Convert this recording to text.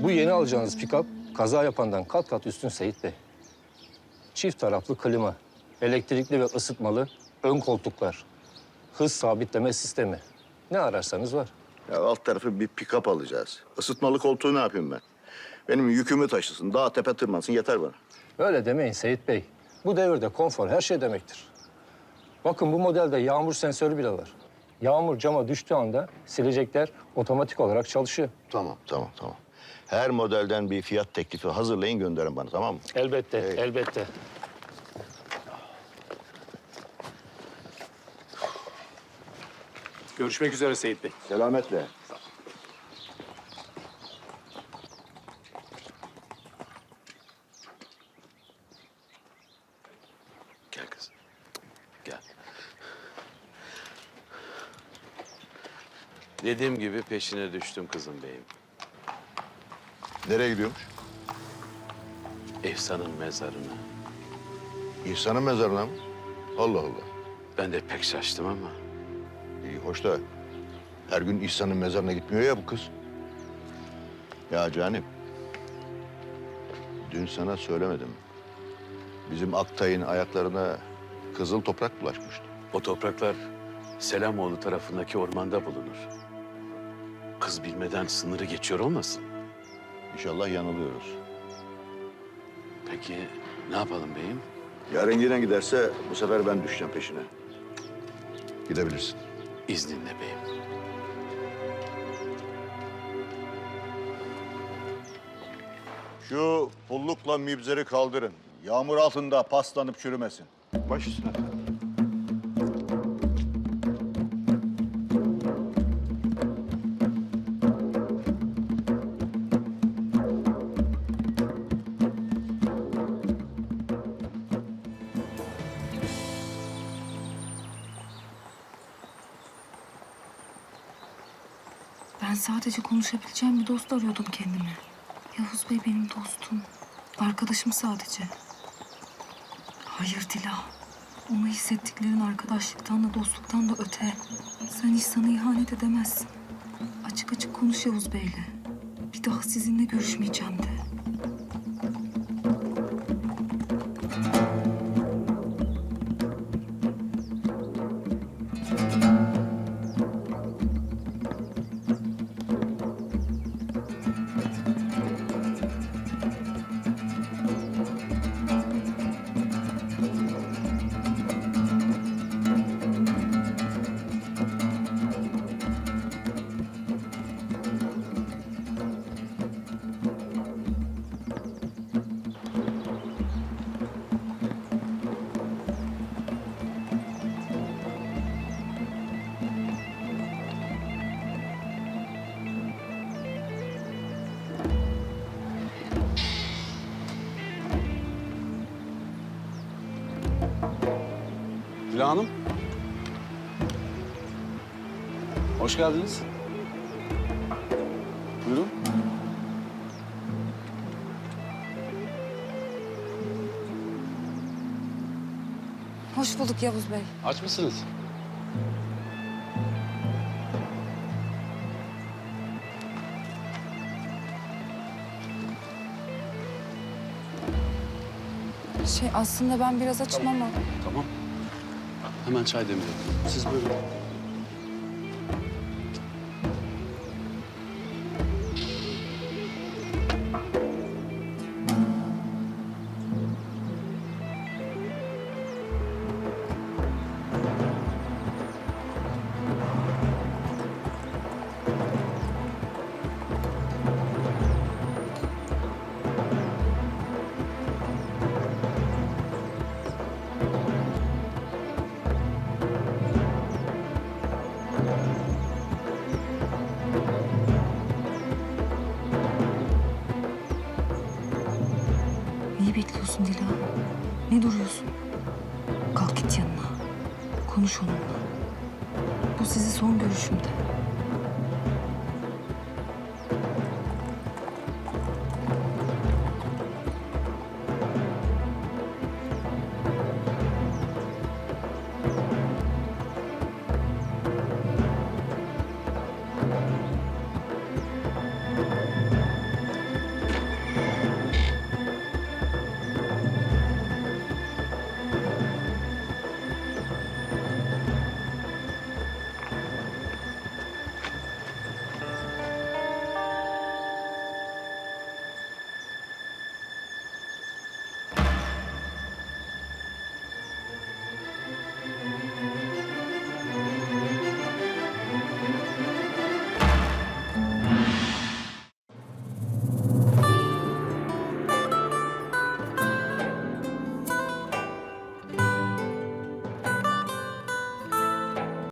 Bu yeni alacağınız pick-up kaza yapandan kat kat üstün Seyit Bey. Çift taraflı klima, elektrikli ve ısıtmalı ön koltuklar, hız sabitleme sistemi. Ne ararsanız var. Ya alt tarafı bir pick-up alacağız. Isıtmalı koltuğu ne yapayım ben? Benim yükümü taşısın, dağ tepe tırmansın yeter bana. Öyle demeyin Seyit Bey. Bu devirde konfor her şey demektir. Bakın bu modelde yağmur sensörü bile var. Yağmur cama düştüğü anda silecekler otomatik olarak çalışıyor. Tamam, tamam, tamam. Her modelden bir fiyat teklifi hazırlayın gönderin bana tamam mı? Elbette, Evet. elbette. Görüşmek üzere Seyit Bey. Selametle. Gel kızım. Gel. Dediğim gibi peşine düştüm kızım beyim. Nereye gidiyormuş? Ehsan'ın mezarına. İhsan'ın mezarına mı? Allah Allah. Ben de pek şaştım ama İyi hoş da her gün İhsan'ın mezarına gitmiyor ya bu kız. Ya Canim. Dün sana söylemedim. Bizim Aktay'ın ayaklarına kızıl toprak bulaşmıştı. o topraklar Selamoğlu tarafındaki ormanda bulunur. Kız bilmeden sınırı geçiyor olmasın? İnşallah yanılıyoruz. Peki ne yapalım beyim? Yarın yine giderse bu sefer ben düşeceğim peşine. Gidebilirsin. İzninle beyim. Şu pullukla mibzeri kaldırın. Yağmur altında paslanıp çürümesin. Baş üstüne. Ben sadece konuşabileceğim bir dost arıyordum kendime. Yavuz Bey benim dostum. Arkadaşım sadece. Hayır Dila. Ona hissettiklerin arkadaşlıktan da dostluktan da öte. Sen hiç sana ihanet edemezsin. Açık açık konuş Yavuz Bey'le. Bir daha sizinle görüşmeyeceğim de. Dila Hanım. Hoş geldiniz. Buyurun. Hoş bulduk Yavuz Bey. Aç mısınız? Şey aslında ben biraz açım ama... Tamam. Hemen çay demleyelim. Siz buyurun. Ne duruyorsun? Kalk git yanına. Konuş onunla. Bu sizi son görüşümde.